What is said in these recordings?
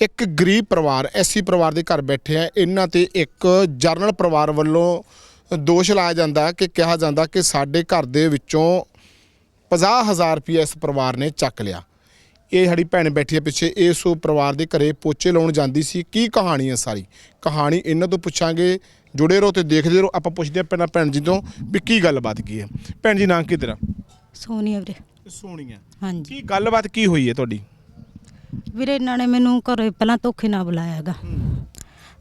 ਇੱਕ ਗਰੀਬ ਪਰਿਵਾਰ ਐਸੀ ਪਰਿਵਾਰ ਦੇ ਘਰ ਬੈਠੇ ਆ। ਇਹਨਾਂ ਤੇ ਇੱਕ ਜਰਨਲ ਪਰਿਵਾਰ ਵੱਲੋਂ ਦੋਸ਼ ਲਾਇਆ ਜਾਂਦਾ ਕਿ ਕਿਹਾ ਜਾਂਦਾ ਕਿ ਸਾਡੇ ਘਰ ਦੇ ਵਿੱਚੋਂ 50000 ਰੁਪਏ ਇਸ ਪਰਿਵਾਰ ਨੇ ਚੱਕ ਲਿਆ। ਇਹ ਸਾਡੀ ਭੈਣ ਬੈਠੀ ਹੈ ਪਿੱਛੇ। ਇਸ ਉਹ ਪਰਿਵਾਰ ਦੇ ਘਰੇ ਪੋਚੇ ਲਾਉਣ ਜਾਂਦੀ ਸੀ। ਕੀ ਕਹਾਣੀ ਹੈ ਸਾਰੀ? ਕਹਾਣੀ ਇਹਨਾਂ ਤੋਂ ਪੁੱਛਾਂਗੇ। ਜੁੜੇ ਰਹੋ ਤੇ ਦੇਖਦੇ ਰਹੋ। ਆਪਾਂ ਪੁੱਛਦੇ ਪਹਿਲਾਂ ਭੈਣ ਜੀ ਤੋਂ ਵੀ ਕੀ ਗੱਲਬਾਤ ਕੀ ਹੈ। ਭੈਣ ਜੀ ਨਾਂ ਕੀ ਤੇਰਾ? ਸੋਨੀਆ ਵੀਰੇ। ਸੋਹਣੀਆਂ ਹਾਂਜੀ। ਕੀ ਗੱਲਬਾਤ ਕੀ ਹੋਈ ਹੈ ਤੁਹਾਡੀ? ਵੀਰੇ ਇਹਨਾਂ ਨੇ ਮੈਨੂੰ ਘਰੇ ਪਹਿਲਾਂ ਧੋਖੇ ਨਾਲ ਬੁਲਾਇਆਗਾ।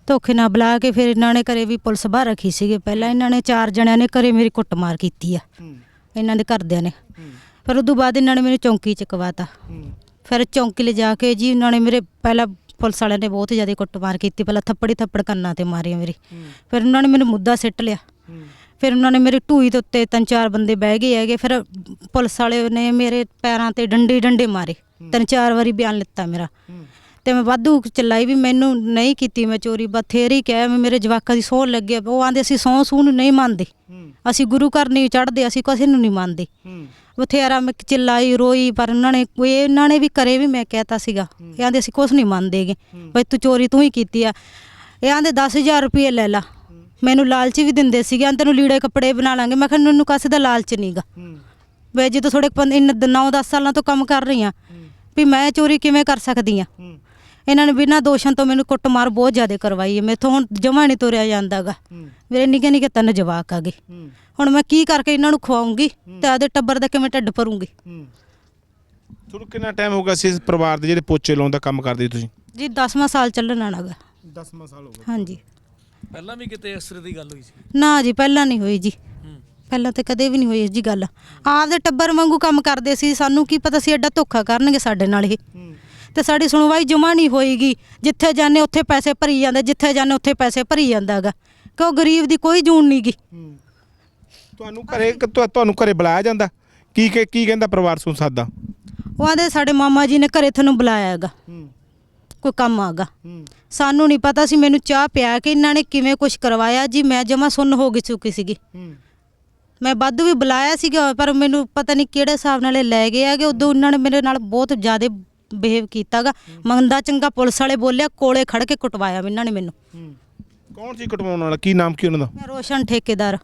ਧੋਖੇ ਨਾਲ ਬੁਲਾ ਕੇ ਫਿਰ ਇਹਨਾਂ ਨੇ ਘਰੇ ਵੀ ਪੁਲਿਸ ਬਾਹਰ ਰੱਖੀ ਸੀਗੇ। ਪਹਿਲਾਂ ਇਹਨਾਂ ਨੇ ਚਾਰ ਜਣਿਆਂ ਨੇ ਘਰੇ ਮੇਰੀ ਕੁੱਟਮਾਰ ਕੀਤੀ ਆ ਇਹਨਾਂ ਦੇ ਘਰਦਿਆਂ ਨੇ। ਫਿਰ ਉਦੋਂ ਬਾਅਦ ਇਹਨਾਂ ਨੇ ਮੈਨੂੰ ਚੌਂਕੀ ਚ ਕਵਾਤਾ। ਫਿਰ ਚੌਂਕੀ ਲੈ ਜਾ ਕੇ ਜੀ ਇਹਨਾਂ ਨੇ ਮੇਰੇ ਪਹਿਲਾਂ ਪੁਲਿਸ ਵਾਲਿਆਂ ਨੇ ਬਹੁਤ ਜ਼ਿਆਦਾ ਕੁੱਟਮਾਰ ਕੀਤੀ। ਪਹਿਲਾਂ ਥੱਪੜੀ ਥੱਪੜ ਕੰਨਾਂ ਤੇ ਮਾਰੀਆਂ ਮੇਰੇ। ਫਿਰ ਉਹਨਾਂ ਨੇ ਮੈਨੂੰ ਮੁੱਦਾ ਸਿੱਟ ਲਿਆ। ਫਿਰ ਉਹਨਾਂ ਨੇ ਮੇਰੀ ਢੂਈ ਦੇ ਉੱਤੇ ਤਿੰਨ ਚਾਰ ਬੰਦੇ ਬਹਿ ਗਏ ਹੈਗੇ ਫਿਰ ਪੁਲਿਸ ਵਾਲੇ ਨੇ ਮੇਰੇ ਪੈਰਾਂ ਤੇ ਡੰਡੇ ਡੰਡੇ ਮਾਰੇ। ਤਿੰਨ ਚਾਰ ਵਾਰੀ ਬਿਆਨ ਲਿੱਤਾ ਮੇਰਾ। ਤੇ ਮੈਂ ਵਾਧੂ ਚਲਾਈ ਵੀ ਮੈਨੂੰ ਨਹੀਂ ਕੀਤੀ ਮੈਂ ਚੋਰੀ ਬਥੇਰੀ ਕਹਿ ਮੇਰੇ ਜਵਾਕਾਂ ਦੀ ਸੌਂ ਲੱਗੇ ਉਹ ਆਂਦੇ ਅਸੀਂ ਸੌਂ ਸੂ ਨੂੰ ਨਹੀਂ ਮੰਨਦੇ। ਅਸੀਂ ਗੁਰੂ ਘਰ ਨਹੀਂ ਚੜਦੇ ਅਸੀਂ ਕਿਸੇ ਨੂੰ ਨਹੀਂ ਮੰਨਦੇ। ਬਥੇਰਾ ਮੈਂ ਚਿল্ਲਾਈ ਰੋਈ ਪਰ ਉਹਨਾਂ ਨੇ ਕੋਈ ਇਹਨਾਂ ਨੇ ਵੀ ਕਰੇ ਵੀ ਮੈਂ ਕਹਿਤਾ ਸੀਗਾ। ਇਹ ਆਂਦੇ ਅਸੀਂ ਕੁਝ ਨਹੀਂ ਮੰਨਦੇਗੇ। ਬਈ ਤੂੰ ਚੋਰੀ ਤੂੰ ਹੀ ਕੀਤੀ ਆ। ਇਹ ਆਂਦੇ 10000 ਰੁਪਏ ਲੈ ਲਾ। ਮੈਨੂੰ ਲਾਲਚ ਵੀ ਦਿੰਦੇ ਸੀਗੇ ਆਂ ਤੈਨੂੰ ਲੀੜੇ ਕੱਪੜੇ ਬਣਾ ਲਾਂਗੇ। ਮੈਂ ਕਿਹਾ ਮੈਨੂੰ ਕਾਸੇ ਦਾ ਲਾਲਚ ਨਹੀਂਗਾ ਵੇ ਜਦੋਂ ਥੋੜੇ 9-10 ਸਾਲਾਂ ਤੋਂ ਕੰਮ ਕਰ ਰਹੀ ਆ ਵੀ ਮੈਂ ਚੋਰੀ ਕਿਵੇਂ ਕਰ ਸਕਦੀ ਆ? ਇਹਨਾਂ ਨੇ ਬਿਨਾਂ ਦੋਸ਼ਾਂ ਤੋਂ ਮੈਨੂੰ ਕੁੱਟਮਾਰ ਬਹੁਤ ਜ਼ਿਆਦਾ ਕਰਵਾਈ ਹੈ ਮੈਥੋਂ ਹੁਣ ਜਮਾ ਨਹੀਂ ਤੁਰਿਆ ਜਾਂਦਾਗਾ। ਮੇਰੇ ਨਿੱਕੇ ਨਿੱਕੇ ਤਿੰਨ ਜਵਾਕ ਆਗੇ। ਹੁਣ ਮੈਂ ਕੀ ਕਰਕੇ ਇਹਨਾਂ ਨੂੰ ਖਵਾਉਂਗੀ ਤੇ ਆਦੇ ਟੱਬਰ ਦਾ ਕਿਵੇਂ ਢਿੱਡ ਭਰੂੰਗੀ? ਤੁਹਾਨੂੰ ਕਿੰਨਾ ਟਾਈਮ ਹੋ ਗਿਆ ਸੀ ਇਸ ਪਰਿਵਾਰ ਦੇ ਜਿਹੜੇ ਪੋਚੇ ਲਾਉਣ ਦਾ ਕੰਮ ਕਰਦੇ ਤੁਸੀਂ? ਜੀ 10ਵਾਂ ਸਾਲ ਚੱਲਣ ਆਣਾਗਾ 10ਵਾਂ ਸਾਲ ਹੋ ਗਿਆ। ਹਾਂਜੀ। ਪਹਿਲਾਂ ਵੀ ਕਿਤੇ ਇਸ ਤਰ੍ਹਾਂ ਦੀ ਗੱਲ ਹੋਈ ਸੀ? ਨਾ ਜੀ ਪਹਿਲਾਂ ਨਹੀਂ ਹੋਈ ਜੀ। ਪਹਿਲਾਂ ਤੇ ਕਦੇ ਵੀ ਨਹੀਂ ਹੋਈ ਜੀ ਗੱਲ। ਆਪਦੇ ਟੱਬਰ ਵਾਂਗੂ ਕੰਮ ਕਰਦੇ ਸੀ ਸਾਨੂੰ ਕੀ ਪਤਾ ਸੀ ਐਡਾ ਧੋਖਾ ਕਰਨਗੇ ਸਾਡੇ ਨਾਲ ਇਹ। ਤੇ ਸਾਡੀ ਸੁਣਵਾਈ ਜਮਾ ਨਹੀਂ ਹੋਏਗੀ ਜਿੱਥੇ ਜਾਂਦੇ ਉੱਥੇ ਪੈਸੇ ਭਰੀ ਜਾਂਦੇ ਜਿੱਥੇ ਜਾਂਦੇ ਉੱਥੇ ਪੈਸੇ ਭਰੀ ਜਾਂਦਾਗਾ। ਕਿਉਂ ਗਰੀਬ ਦੀ ਕੋਈ ਜੂਨ ਨਹੀਂ ਗੀ। ਤੁਹਾਨੂੰ ਘਰੇ ਤੁਹਾ- ਤੁਹਾਨੂੰ ਘਰੇ ਬੁਲਾਇਆ ਜਾਂਦਾ? ਕੀ ਕੀ ਕੀ ਕਹਿੰਦਾ ਪਰਿਵਾਰ ਸੁਣ ਸਕਦਾ ਉਹ ਆਂਦੇ ਸਾਡੇ ਮਾਮਾ ਜੀ ਨੇ ਘਰੇ ਤੁਹਾਨੂੰ ਬੁਲਾਇਆ ਹੈਗਾ। ਕੋਈ ਕੰਮ ਆਗਾ। ਸਾਨੂੰ ਨਹੀਂ ਪਤਾ ਸੀ ਮੈਨੂੰ ਚਾਹ ਪਿਆ ਕੇ ਇਹਨਾਂ ਨੇ ਕਿਵੇਂ ਕੁਝ ਕਰਵਾਇਆ ਜੀ ਮੈਂ ਜਮਾ ਸੁੰਨ ਹੋ ਗਈ ਚੁੱਕੀ ਸੀਗੀ। ਮੈਂ ਵਾਧੂ ਵੀ ਬੁਲਾਇਆ ਸੀਗਾ ਪਰ ਮੈਨੂੰ ਪਤਾ ਨਹੀਂ ਕਿਹੜੇ ਹਿਸਾਬ ਨਾਲ ਇਹ ਲੈ ਗਏ ਹੈਗੇ ਉਦੋਂ ਉਹਨਾਂ ਨੇ ਮੇਰੇ ਨਾਲ ਬਹੁਤ ਜ਼ਿਆਦਾ ਬਿਹੇਵ ਕੀਤਾਗਾ। ਮੰਦਾ ਚੰਗਾ ਪੁਲਿਸ ਵਾਲੇ ਬੋਲਿਆ ਕੋਲੇ ਖੜ ਕੇ ਕੁਟਵਾਇਆ ਇਹਨਾਂ ਨੇ ਮੈਨੂੰ। ਕੌਣ ਸੀ ਕਟਵਾਉਣ ਵਾਲਾ? ਕੀ ਨਾਮ ਕੀ ਉਹਨਾਂ ਦਾ? ਮੈਂ ਰੋਸ਼ਨ ਠੇਕੇਦਾਰ।